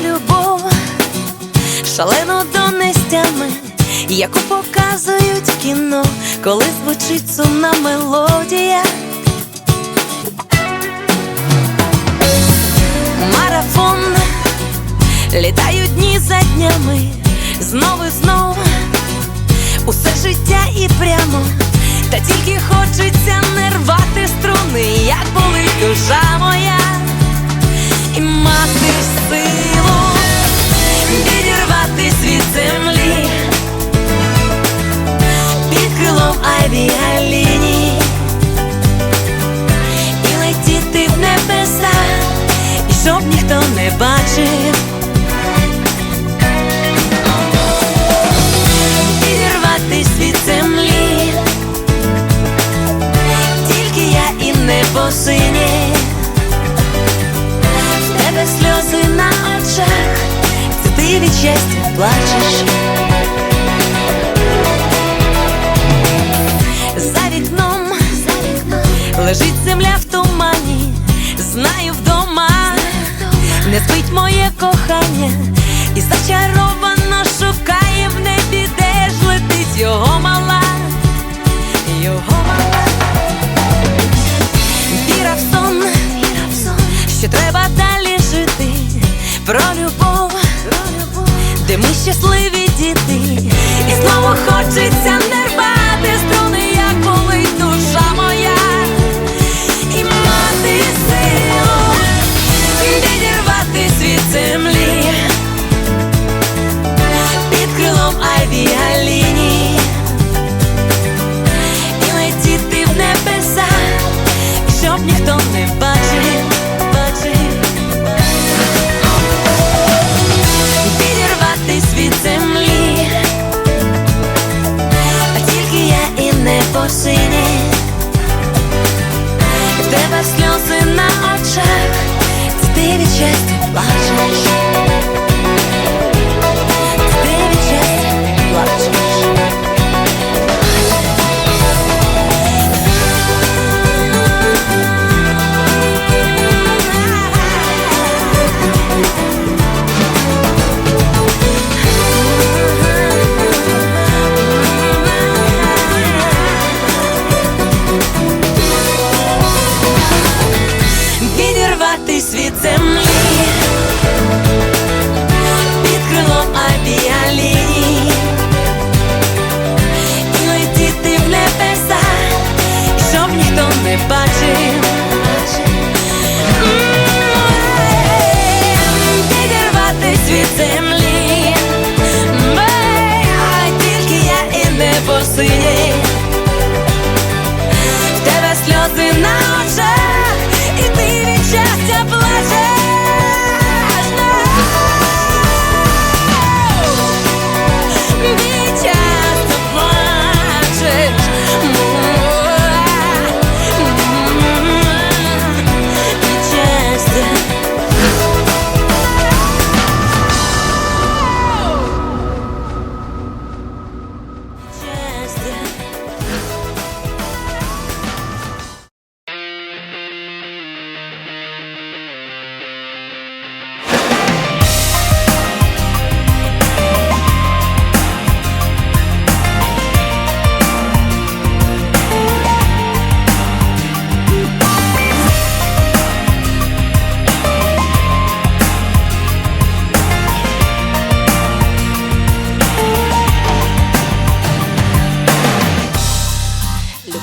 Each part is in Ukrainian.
любов, шалено донестями, яку показують в кіно, коли звучить сумна мелодія. Марафон літають дні за днями, знову і знову усе життя і прямо, та тільки хочеться не рвати струни, як болить душа моя, авіаліній і летіти в небеса, і щоб ніхто не бачив. Відірватись від землі, тільки я і небо синє, в тебе сльози на очах, це ти від щастя плачеш. Лежить земля в тумані, знаю вдома, не спить моє кохання, і зачаровано шукає в небі, де ж летить його мала, його мала, віра в сон, що треба далі жити, про любов, де ми щасливі діти, і знову хочеться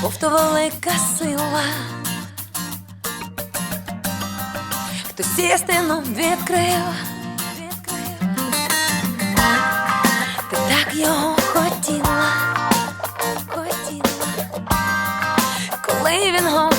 Любов то велика сила. Хтось істину відкрив. Ти так його хотіла, хотіла, коли він говорив.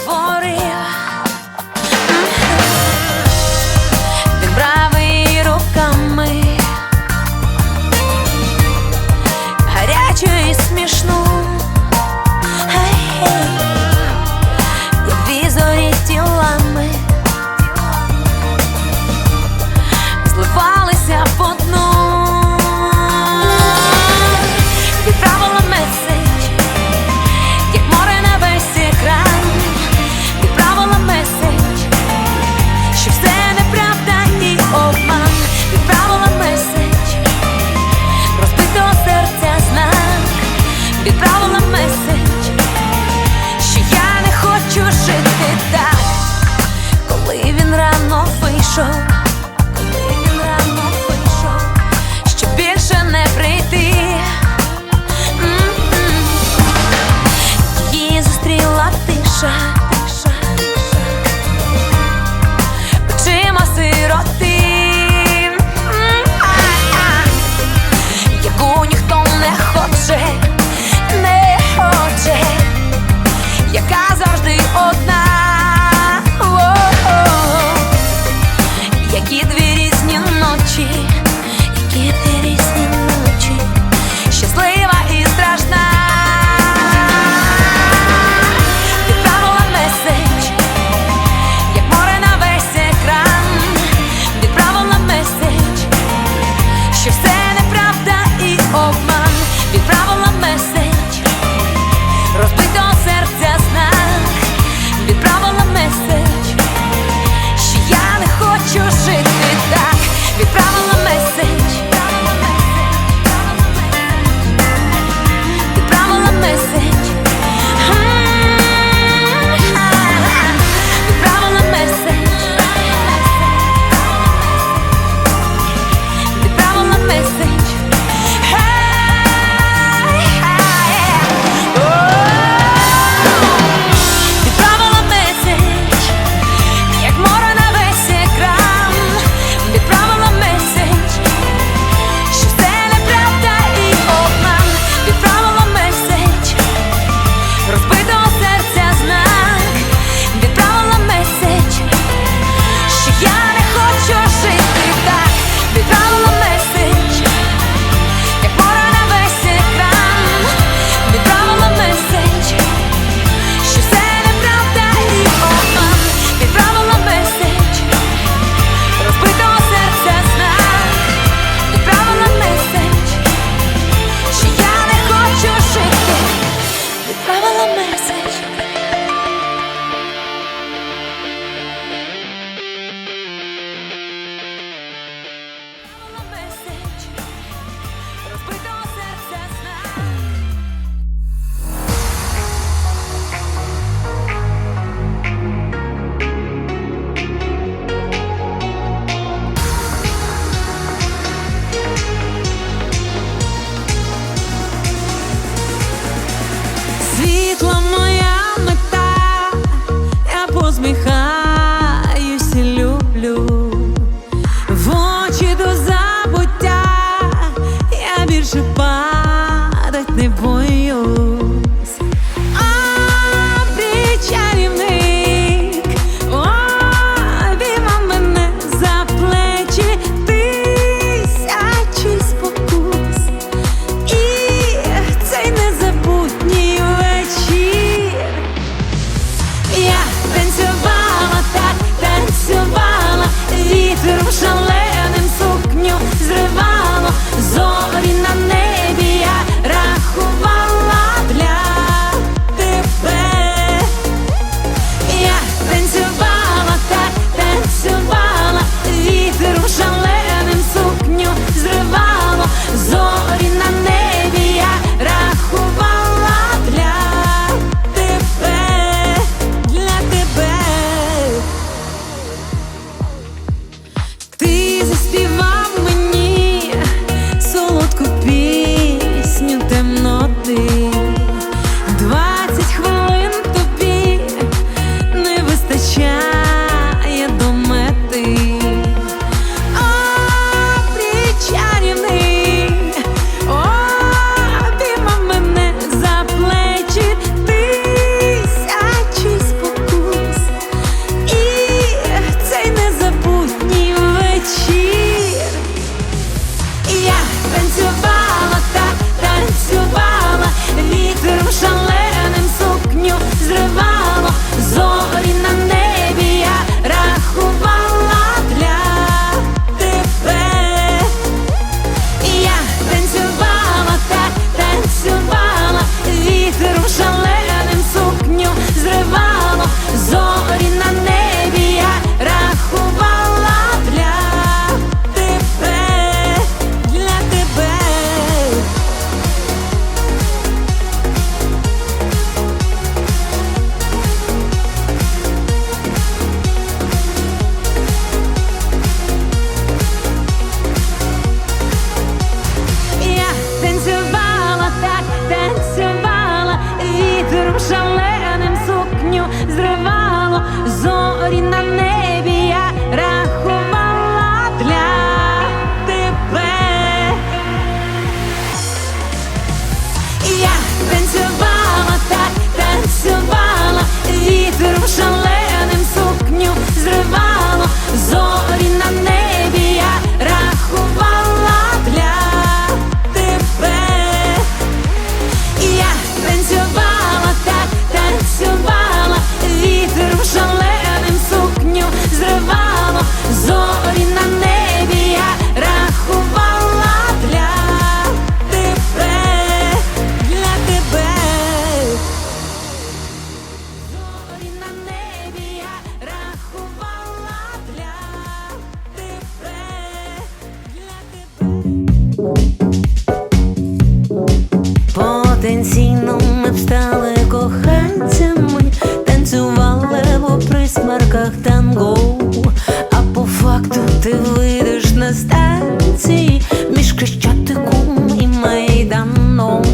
ти вийдеш на станції між Крещатиком і майданом.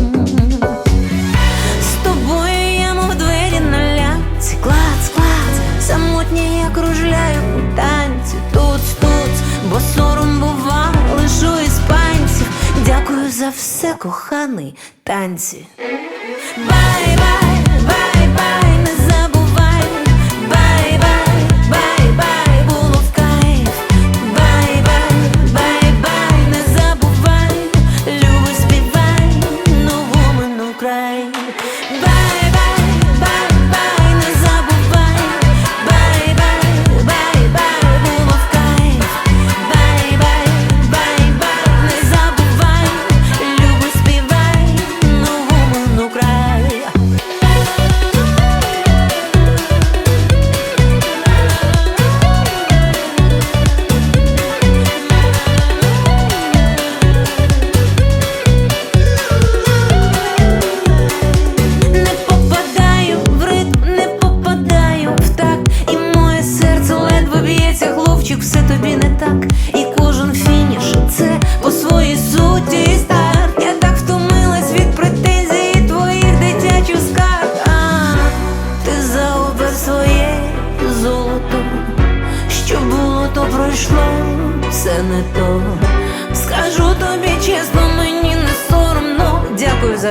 З тобою я мов двері на ляці, клац, клац, самотні я кружляю у танці, тут, тут, бо сором бував, лежу іспанців. Дякую за все, коханий танці.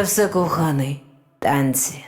це все коханий танці.